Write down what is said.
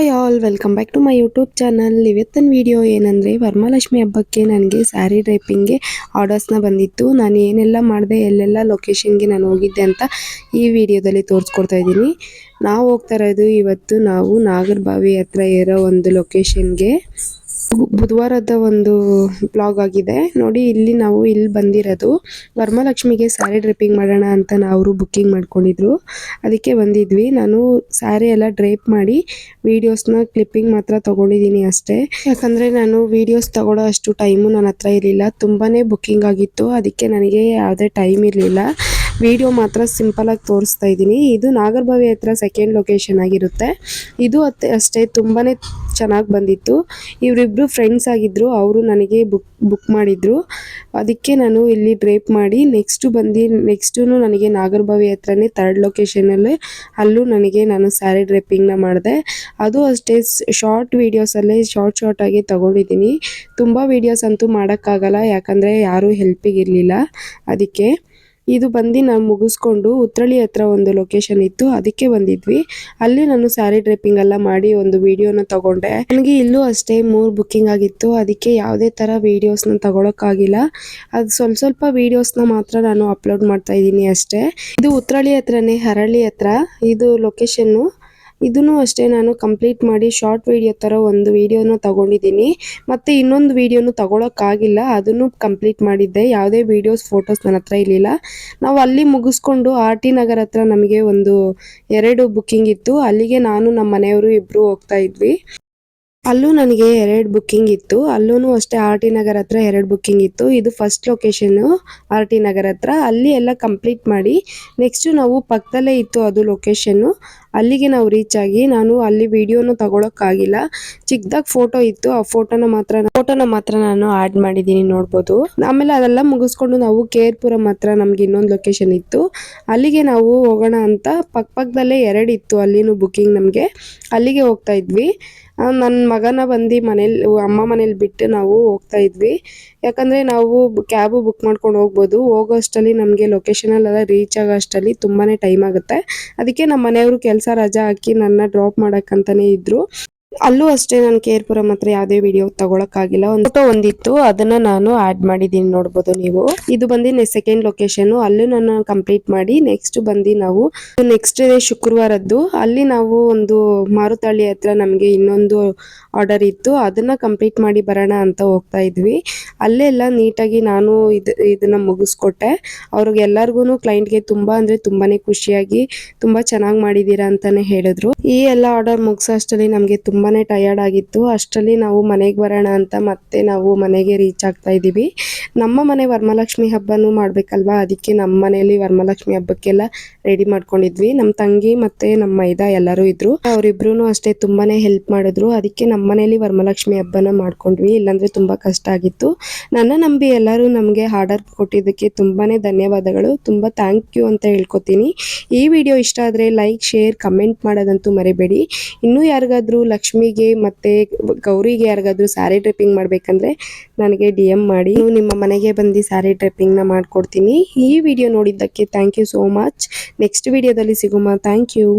Hi all, welcome back to my YouTube channel. ಇವತ್ತಿನ video ಏನಂದರೆ ವರಮಹಾಲಕ್ಷ್ಮಿ ಹಬ್ಬಕ್ಕೆ ನನಗೆ ಸ್ಯಾರಿ ಡ್ರೈಪಿಂಗ್ಗೆ ಆರ್ಡರ್ಸ್ನ ಬಂದಿತ್ತು. ನಾನು ಏನೆಲ್ಲ ಮಾಡಿದೆ, ಎಲ್ಲೆಲ್ಲ ಲೊಕೇಶನ್ಗೆ ನಾನು ಹೋಗಿದ್ದೆ ಅಂತ ಈ ವಿಡಿಯೋದಲ್ಲಿ ತೋರಿಸ್ಕೊಡ್ತಾ ಇದ್ದೀನಿ. ನಾವು ಹೋಗ್ತಾ ಇರೋದು ಇವತ್ತು ನಾವು ನಾಗರಬಾವಿ ಹತ್ರ ಇರೋ ಒಂದು ಲೊಕೇಶನ್ಗೆ ಬುಧವಾರದ ಒಂದು ಬ್ಲಾಗ್ ಆಗಿದೆ. ನೋಡಿ, ಇಲ್ಲಿ ನಾವು ಇಲ್ಲಿ ಬಂದಿರೋದು. ವರ್ಮಲಕ್ಷ್ಮಿಗೆ ಸ್ಯಾರಿ ಡ್ರೈಪಿಂಗ್ ಮಾಡೋಣ ಅಂತ ನಾವು ಬುಕ್ಕಿಂಗ್ ಮಾಡ್ಕೊಂಡಿದ್ರು. ಅದಕ್ಕೆ ಬಂದಿದ್ವಿ. ನಾನು ಸ್ಯಾರಿ ಎಲ್ಲ ಡ್ರೈಪ್ ಮಾಡಿ ವೀಡಿಯೋಸ್ನ ಕ್ಲಿಪ್ಪಿಂಗ್ ಮಾತ್ರ ತಗೊಂಡಿದ್ದೀನಿ ಅಷ್ಟೇ. ಯಾಕಂದರೆ ನಾನು ವೀಡಿಯೋಸ್ ತಗೊಳ್ಳೋ ಅಷ್ಟು ಟೈಮು ನನ್ನ ಹತ್ರ ಇರಲಿಲ್ಲ. ತುಂಬಾ ಬುಕ್ಕಿಂಗ್ ಆಗಿತ್ತು. ಅದಕ್ಕೆ ನನಗೆ ಯಾವುದೇ ಟೈಮ್ ಇರಲಿಲ್ಲ. ವಿಡಿಯೋ ಮಾತ್ರ ಸಿಂಪಲ್ ಆಗಿ ತೋರಿಸ್ತಾ ಇದ್ದೀನಿ. ಇದು ನಾಗರಭಾವಿ ಹತ್ರ ಸೆಕೆಂಡ್ ಲೊಕೇಶನ್ ಆಗಿರುತ್ತೆ. ಇದು ಅಷ್ಟೇ ತುಂಬಾ ಚೆನ್ನಾಗಿ ಬಂದಿತ್ತು. ಇವರಿಬ್ಬರು ಫ್ರೆಂಡ್ಸ್ ಆಗಿದ್ದರು ಅವರು ನನಗೆ ಬುಕ್ ಬುಕ್ ಮಾಡಿದ್ರು. ಅದಕ್ಕೆ ನಾನು ಇಲ್ಲಿ ಡ್ರೇಪ್ ಮಾಡಿ ನೆಕ್ಸ್ಟು ಬಂದು ನೆಕ್ಸ್ಟು ನನಗೆ ನಾಗರಭಾವಿ ಹತ್ರನೇ ತರ್ಡ್ ಲೊಕೇಶನಲ್ಲೇ ಅಲ್ಲೂ ನನಗೆ ನಾನು ಸ್ಯಾರಿ ಡ್ರೇಪಿಂಗ್ನ ಮಾಡಿದೆ. ಅದು ಅಷ್ಟೇ ಶಾರ್ಟ್ ವೀಡಿಯೋಸಲ್ಲೇ ಶಾರ್ಟ್ ಶಾರ್ಟ್ ತೊಗೊಂಡಿದ್ದೀನಿ ತಗೊಂಡಿದ್ದೀನಿ. ತುಂಬ ವೀಡಿಯೋಸ್ ಅಂತೂ ಮಾಡೋಕ್ಕಾಗಲ್ಲ, ಯಾಕಂದರೆ ಯಾರೂ ಹೆಲ್ಪಿಗೆ ಇರಲಿಲ್ಲ. ಅದಕ್ಕೆ ಇದು ಬಂದು ನಾನು ಮುಗಿಸ್ಕೊಂಡು ಉತ್ರಳಿ ಹತ್ರ ಒಂದು ಲೊಕೇಶನ್ ಇತ್ತು, ಅದಕ್ಕೆ ಬಂದಿದ್ವಿ. ಅಲ್ಲಿ ನಾನು ಸ್ಯಾರಿ ಡ್ರೈಪಿಂಗ್ ಎಲ್ಲ ಮಾಡಿ ಒಂದು ವಿಡಿಯೋನ ತಗೊಂಡೆ. ನನಗೆ ಇಲ್ಲೂ ಅಷ್ಟೇ ಮೂರು ಬುಕ್ಕಿಂಗ್ ಆಗಿತ್ತು, ಅದಕ್ಕೆ ಯಾವುದೇ ಥರ ವೀಡಿಯೋಸ್ನ ತಗೊಳಕ್ಕಾಗಿಲ್ಲ. ಅದು ಸ್ವಲ್ಪ ಸ್ವಲ್ಪ ವೀಡಿಯೋಸ್ನ ಮಾತ್ರ ನಾನು ಅಪ್ಲೋಡ್ ಮಾಡ್ತಾ ಇದ್ದೀನಿ ಅಷ್ಟೇ. ಇದು ಉತ್ರಳಿ ಹತ್ರನೇ ಹರಳಿ ಹತ್ರ, ಇದು ಲೊಕೇಶನ್ನು ಇದನ್ನು ಅಷ್ಟೇ ನಾನು ಕಂಪ್ಲೀಟ್ ಮಾಡಿ ಶಾರ್ಟ್ ವಿಡಿಯೋ ಥರ ಒಂದು ವಿಡಿಯೋನ ತಗೊಂಡಿದ್ದೀನಿ. ಮತ್ತು ಇನ್ನೊಂದು ವಿಡಿಯೋನು ತಗೊಳಕ್ಕಾಗಿಲ್ಲ. ಅದನ್ನು ಕಂಪ್ಲೀಟ್ ಮಾಡಿದ್ದೆ. ಯಾವುದೇ ವೀಡಿಯೋಸ್ ಫೋಟೋಸ್ ನನ್ನ ಹತ್ರ ಇರಲಿಲ್ಲ. ನಾವು ಅಲ್ಲಿ ಮುಗಿಸ್ಕೊಂಡು ಆರ್ ಟಿ ನಗರ್ ಹತ್ರ ನಮಗೆ ಒಂದು ಎರಡು ಬುಕ್ಕಿಂಗ್ ಇತ್ತು. ಅಲ್ಲಿಗೆ ನಾನು ನಮ್ಮ ಮನೆಯವರು ಇಬ್ಬರು ಹೋಗ್ತಾ ಇದ್ವಿ. ಅಲ್ಲೂ ನನಗೆ ಎರಡು ಬುಕ್ಕಿಂಗ್ ಇತ್ತು. ಅಲ್ಲೂ ಅಷ್ಟೇ ಆರ್ ಟಿ ನಗರ್ ಹತ್ರ ಎರಡು ಬುಕ್ಕಿಂಗ್ ಇತ್ತು. ಇದು first location R T Nagar ಹತ್ರ. ಅಲ್ಲಿ ಎಲ್ಲ ಕಂಪ್ಲೀಟ್ ಮಾಡಿ ನೆಕ್ಸ್ಟು ನಾವು ಪಕ್ಕದಲ್ಲೇ ಇತ್ತು ಅದು ಲೊಕೇಶನ್ನು ಅಲ್ಲಿಗೆ ನಾವು ರೀಚ್ ಆಗಿ ನಾನು ಅಲ್ಲಿ ವಿಡಿಯೋನು ತಗೊಳಕ್ಕಾಗಿಲ್ಲ. ಚಿಕ್ಕದಾಗಿ ಫೋಟೋ ಇತ್ತು, ಆ ಫೋಟೋನ ಮಾತ್ರ ಫೋಟೋನ ಮಾತ್ರ ನಾನು ಆಡ್ ಮಾಡಿದ್ದೀನಿ ನೋಡ್ಬೋದು. ಆಮೇಲೆ ಅದೆಲ್ಲ ಮುಗಿಸ್ಕೊಂಡು ನಾವು ಕೇರ್ಪುರ ಮಾತ್ರ ನಮ್ಗೆ ಇನ್ನೊಂದು ಲೊಕೇಶನ್ ಇತ್ತು. ಅಲ್ಲಿಗೆ ನಾವು ಹೋಗೋಣ ಅಂತ ಪಕ್ಕ ಪಕ್ಕದಲ್ಲೇ ಎರಡು ಇತ್ತು, ಅಲ್ಲಿನೂ ಬುಕ್ಕಿಂಗ್ ನಮಗೆ. ಅಲ್ಲಿಗೆ ಹೋಗ್ತಾ ಇದ್ವಿ. ನನ್ನ ಮಗನ ಬಂದು ಮನೇಲಿ ಅಮ್ಮ ಮನೇಲಿ ಬಿಟ್ಟು ನಾವು ಹೋಗ್ತಾ ಇದ್ವಿ. ಯಾಕಂದರೆ ನಾವು ಕ್ಯಾಬು ಬುಕ್ ಮಾಡ್ಕೊಂಡು ಹೋಗ್ಬೋದು. ಹೋಗೋ ಅಷ್ಟರಲ್ಲಿ ನಮಗೆ ಲೊಕೇಶನಲ್ಲೆಲ್ಲ ರೀಚ್ ಆಗೋ ಅಷ್ಟರಲ್ಲಿ ತುಂಬಾ ಟೈಮ್ ಆಗುತ್ತೆ. ಅದಕ್ಕೆ ನಮ್ಮ ಮನೆಯವರು ಕೆಲಸ ರಜಾ ಹಾಕಿ ನನ್ನ ಡ್ರಾಪ್ ಮಾಡಕ್ಕಂತಾನೆ ಇದ್ದರು ಅಲ್ಲೂ ಅಷ್ಟೇ ನಾನು ಕೇರ್ಪುರಂ ಹತ್ರ ಯಾವುದೇ ವಿಡಿಯೋ ತಗೊಳಕ್ಕಾಗಿಲ್ಲ. ಒಂದು ಫೋಟೋ ಒಂದಿತ್ತು, ಅದನ್ನ ನಾನು ಆಡ್ ಮಾಡಿದ್ದೀನಿ ನೋಡ್ಬೋದು ನೀವು. ಇದು ಬಂದು ಸೆಕೆಂಡ್ ಲೊಕೇಶನ್ ಅಲ್ಲೂ ನಾನು ಕಂಪ್ಲೀಟ್ ಮಾಡಿ ನೆಕ್ಸ್ಟ್ ಬಂದು ನಾವು ನೆಕ್ಸ್ಟ್ ಡೇ ಶುಕ್ರವಾರದ್ದು, ಅಲ್ಲಿ ನಾವು ಒಂದು ಮಾರುತಳ್ಳಿ ಹತ್ರ ನಮಗೆ ಇನ್ನೊಂದು ಆರ್ಡರ್ ಇತ್ತು. ಅದನ್ನ ಕಂಪ್ಲೀಟ್ ಮಾಡಿ ಬರೋಣ ಅಂತ ಹೋಗ್ತಾ ಇದ್ವಿ. ಅಲ್ಲೆಲ್ಲ ನೀಟಾಗಿ ನಾನು ಇದು, ಇದನ್ನ ಮುಗಿಸ್ಕೊಟ್ಟೆ. ಅವ್ರಿಗೆ ಕ್ಲೈಂಟ್ ಕ್ಲೈಂಟ್ಗೆ ತುಂಬಾ ಅಂದ್ರೆ ತುಂಬಾನೇ ಖುಷಿಯಾಗಿ ತುಂಬಾ ಚೆನ್ನಾಗಿ ಮಾಡಿದೀರಾ ಅಂತಾನೆ ಹೇಳಿದ್ರು. ಈ ಎಲ್ಲ ಆರ್ಡರ್ ಮುಗಿಸೋ ಅಷ್ಟರಲ್ಲಿ ನಮಗೆ ತುಂಬಾನೇ ಟಯರ್ಡ್ ಆಗಿತ್ತು. ಅಷ್ಟರಲ್ಲಿ ನಾವು ಮನೆಗೆ ಬರೋಣ ಅಂತ ಮತ್ತೆ ನಾವು ಮನೆಗೆ ರೀಚ್ ಆಗ್ತಾ ಇದ್ದೀವಿ. ನಮ್ಮ ಮನೆ ವರಮಹಾಲಕ್ಷ್ಮಿ ಹಬ್ಬನೂ ಮಾಡಬೇಕಲ್ವಾ? ಅದಕ್ಕೆ ನಮ್ಮ ಮನೆಯಲ್ಲಿ ವರಮಹಾಲಕ್ಷ್ಮಿ ಹಬ್ಬಕ್ಕೆಲ್ಲ ರೆಡಿ ಮಾಡ್ಕೊಂಡಿದ್ವಿ. ನಮ್ಮ ತಂಗಿ ಮತ್ತೆ ನಮ್ಮ ಮೈದಾ ಎಲ್ಲರೂ ಇದ್ರು. ಅವರಿಬ್ರು ಅಷ್ಟೇ ತುಂಬಾನೇ ಹೆಲ್ಪ್ ಮಾಡಿದ್ರು. ಅದಕ್ಕೆ ನಮ್ಮ ಮನೆಯಲ್ಲಿ ವರಮಹಾಲಕ್ಷ್ಮಿ ಹಬ್ಬನ ಮಾಡ್ಕೊಂಡ್ವಿ. ಇಲ್ಲಾಂದ್ರೆ ತುಂಬಾ ಕಷ್ಟ ಆಗಿತ್ತು. ನನ್ನ ನಂಬಿ ಎಲ್ಲರೂ ನಮಗೆ ಆರ್ಡರ್ ಕೊಟ್ಟಿದ್ದಕ್ಕೆ ತುಂಬಾನೇ ಧನ್ಯವಾದಗಳು. ತುಂಬಾ ಥ್ಯಾಂಕ್ ಯು ಅಂತ ಹೇಳ್ಕೊತೀನಿ. ಈ ವಿಡಿಯೋ ಇಷ್ಟ ಆದರೆ ಲೈಕ್ ಶೇರ್ ಕಮೆಂಟ್ ಮಾಡೋದಂತೂ ಮರಿಬೇಡಿ. ಇನ್ನೂ ಯಾರಿಗಾದ್ರೂ ಲಕ್ಷ್ಮಿಗೆ ಮತ್ತೆ ಗೌರಿಗೆ ಯಾರಿಗಾದ್ರೂ ಸ್ಯಾರಿ ಡ್ರೆಪ್ಪಿಂಗ್ ಮಾಡ್ಬೇಕಂದ್ರೆ ನನಗೆ ಡಿ ಎಂ ಮಾಡಿ. ನಿಮ್ಮ ಮನೆಗೆ ಬಂದು ಸ್ಯಾರಿ ನ ಮಾಡ್ಕೊಡ್ತೀನಿ. ಈ ವಿಡಿಯೋ ನೋಡಿದ್ದಕ್ಕೆ thank you so much next ವಿಡಿಯೋದಲ್ಲಿ ಸಿಗುಮ ಥ್ಯಾಂಕ್ ಯು